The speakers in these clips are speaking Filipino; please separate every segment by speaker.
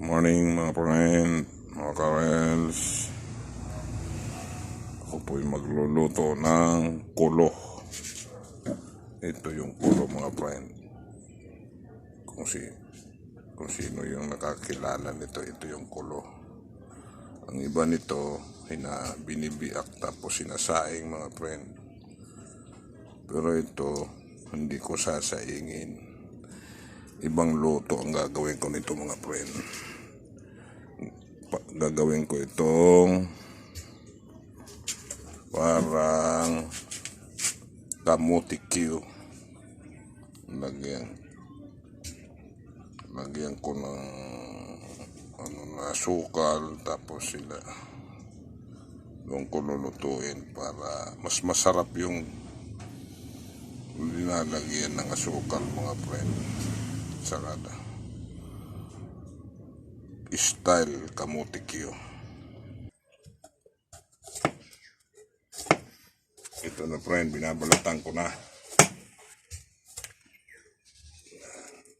Speaker 1: Morning mga friend, mga karels. Ako po'y magluluto ng kulo. Ito yung kulo mga friend. Kung si kung sino yung nakakilala nito, ito yung kulo. Ang iba nito ay na binibiak tapos sinasaing mga friend. Pero ito, hindi ko sasaingin. Ibang luto ang gagawin ko nito mga friend. Gagawin ko itong parang kamuti Q. Lagyan. Lagyan ko ng ano na sukal tapos sila doon ko lulutuin para mas masarap yung linalagyan ng asukal mga friend sarada. Style kamuti Q ito na friend. Binabalatan ko na.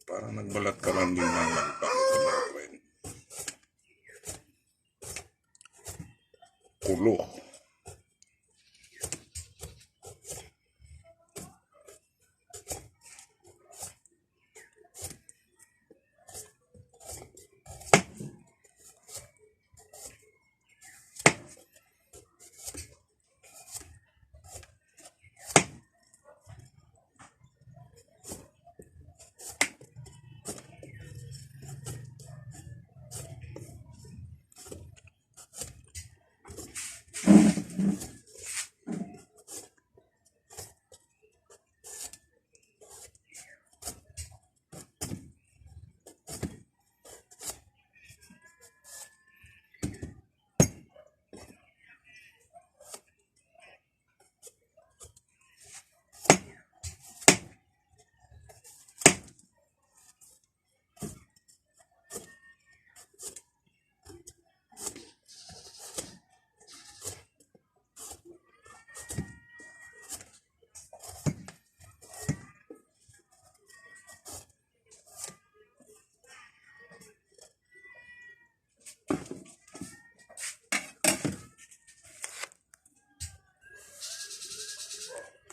Speaker 1: Para nagbalat ka lang din ng friend? Kulo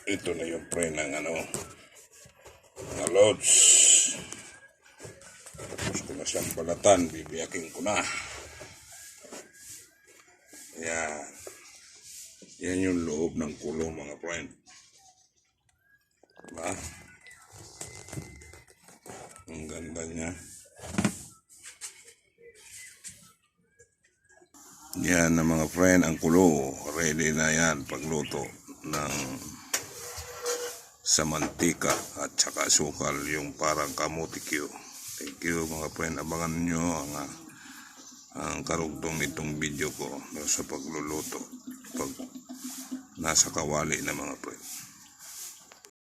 Speaker 1: ito na yung pre ng ano na loads tapos ko na siyang balatan bibiyakin ko na. Yan yan yung loob ng kulo mga friend. Diba? Ang ganda niya. Yan na mga friend ang kulo. Ready na yan pagluto ng sa mantika at saka sukal yung parang kamuti Q. Thank you mga friend. Abangan nyo ang, ah, ang karugtong nitong video ko sa pagluluto pag nasa kawali na mga friend.